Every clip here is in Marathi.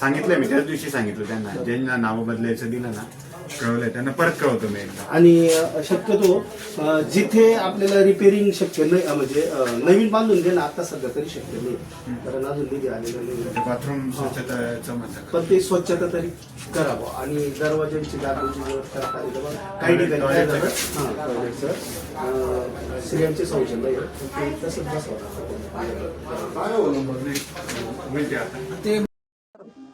सांगितलं मी त्याच दिवशी सांगितलं त्यांना. ज्यांना नावं बदलायचं दिलं ना कळवलंय त्यांना परत कळवतो मी एकदा. आणि अ, शक्यतो अ, जिथे आपल्याला रिपेरिंग शक्य नाही अ, म्हणजे अ, नवीन बांधून देणं आता सध्या तरी शक्य नाही. कारण अजून निधी आलेला नाही. बाथरूम स्वच्छताचं म्हणतात. पण ते स्वच्छता तरी करावं. आणि दरवाजांची दाबांची व्यवस्था करावी. काही ठिकाणी काय झालं? हां टॉयलेटचं अ, स्त्रियांचे शौचालय आहे. ते तसंच बसवा. होईल ते आता.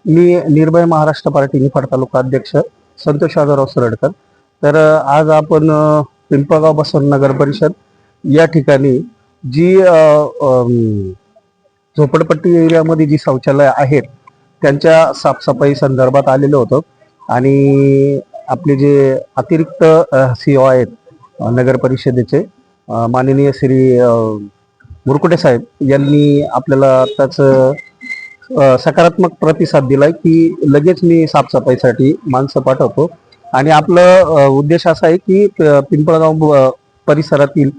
मी निर्भय महाराष्ट्र पार्टी निफाड तालुका अध्यक्ष संतोष यादवराव सरडकर. तर आज आपण पिंपळगाव बसवंत नगर परिषद या ठिकाणी जी झोपडपट्टी एरियामध्ये जी शौचालय आहेत त्यांच्या साफसफाई संदर्भात आलेलो होतो. आणि आपले जे अतिरिक्त सी ओ आहेत नगर परिषदेचे माननीय श्री मुरकुटे साहेब यांनी आपल्याला त्याचं सकारात्मक प्रतिसाद दिलाय की लगेच मी साफसफाईसाठी माणसं पाठवतो. आणि आपलं उद्देश असा आहे की प- पिंपळगाव परिसरातील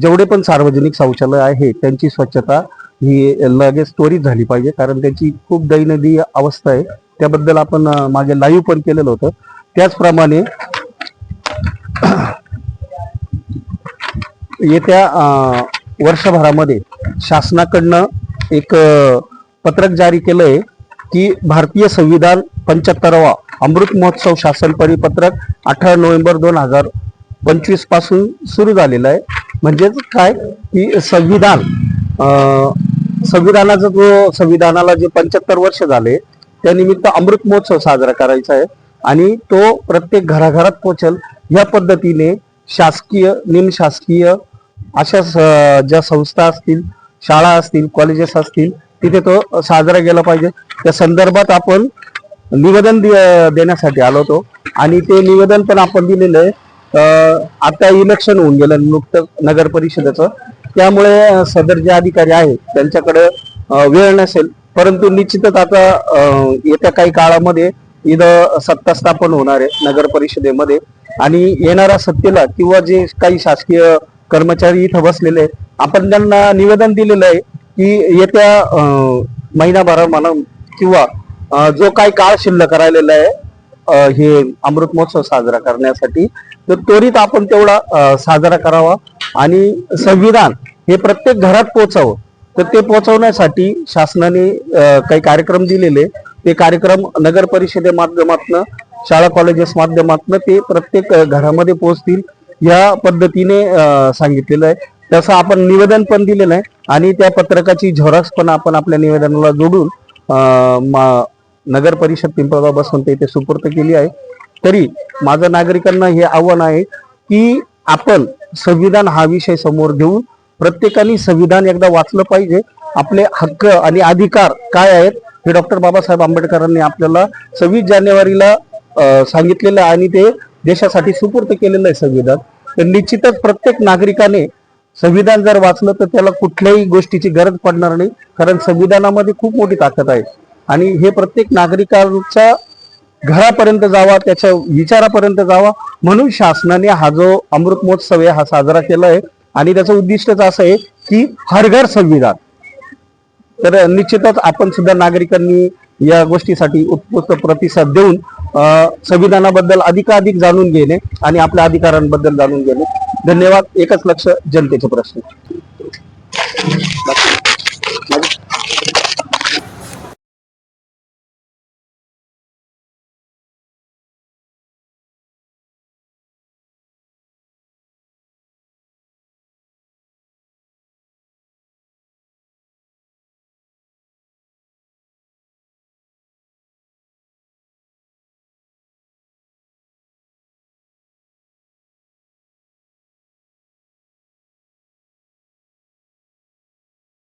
जेवढे पण सार्वजनिक शौचालय आहे त्यांची स्वच्छता ही लगेच त्वरित झाली पाहिजे. कारण त्यांची खूप दैनंदिन अवस्था आहे. त्याबद्दल आपण मागे लाईव्ह पण केलेलं होतं. त्याचप्रमाणे येत्या वर्षभरामध्ये शासनाकडनं एक पत्रक जारी केलंय की भारतीय संविधान पंच्याहत्तरावा अमृत महोत्सव शासन परिपत्रक अठरा नोव्हेंबर दोन हजार पंचवीसपासून सुरू झालेलं आहे. म्हणजेच काय? की संविधान संविधानाचा जो संविधानाला जे पंच्याहत्तर वर्ष झाले त्यानिमित्त अमृत महोत्सव साजरा करायचा आहे आणि तो प्रत्येक घराघरात पोहोचेल. या पद्धतीने शासकीय निमशासकीय अशा स- ज्या संस्था असतील शाळा असतील कॉलेजेस असतील तिथे तो साजरा केला पाहिजे. त्या संदर्भात आपण निवेदन देण्यासाठी आलो होतो. आणि ते निवेदन पण आपण दिलेलं आहे. आता इलेक्शन होऊन गेलं नुकतं नगर परिषदेचं. त्यामुळे सदर जे अधिकारी आहेत त्यांच्याकडे वेळ नसेल. परंतु निश्चितच आता येत्या काही काळामध्ये इथं सत्ता स्थापन होणार आहे नगर परिषदेमध्ये. आणि येणाऱ्या सत्तेला किंवा जे काही शासकीय कर्मचारी इथं बसलेले आहेत, आपण त्यांना निवेदन दिलेलं आहे. की येत्या अं, महिनाभरा म्हणा किंवा जो काही काळ शिल्लक राहिलेला आहे हे अमृत महोत्सव साजरा करण्यासाठी तर त्वरित आपण तेवढा साजरा करावा. आणि संविधान हे प्रत्येक घरात पोचावं. तर ते पोहोचवण्यासाठी शासनाने काही कार्यक्रम दिलेले. ते कार्यक्रम नगर परिषदे माध्यमातून शाळा कॉलेजेस माध्यमातून ते प्रत्येक घरामध्ये पोहोचतील या पद्धतीने सांगितलेलं आहे. तसं आपण निवेदन पण दिलेलं आहे. आणि त्या पत्रकाची झेरॉक्स पण आपण आपल्या निवेदनाला जोडून मा- नगर परिषद पिंपळगाव बसवंत येथे सुपूर्त केली आहे. तरी माझं नागरिकांना हे आव्हान आहे की आपण संविधान हा विषय समोर घेऊन प्रत्येकाने संविधान एकदा वाचलं पाहिजे. आपले हक्क आणि अधिकार काय आहेत हे डॉक्टर बाबासाहेब आंबेडकरांनी आपल्याला सव्वीस जानेवारीला सांगितलेलं आहे आणि ते देशासाठी सुपूर्त केलेलं आहे संविधान. तर निश्चितच प्रत्येक नागरिकाने संविधान जर वाचलं तर त्याला कुठल्याही गोष्टीची गरज पडणार नाही कारण संविधानामध्ये खूप मोठी ताकद आहे. आणि हे प्रत्येक नागरिकांच्या घरापर्यंत जावा त्याच्या विचारापर्यंत जावा म्हणून शासनाने हा जो अमृत महोत्सव आहे हा साजरा केला आहे. आणि त्याचं उद्दिष्टच असं आहे की हर घर संविधान. तर निश्चितच आपण सुद्धा नागरिकांनी या गोष्टीसाठी उत्कृष्ट प्रतिसाद देऊन संविधानाबद्दल अधिकाधिक जाणून घेणे आणि आपल्या अधिकारांबद्दल जाणून घेणे. धन्यवाद. एकच लक्ष जनतेचे प्रश्न.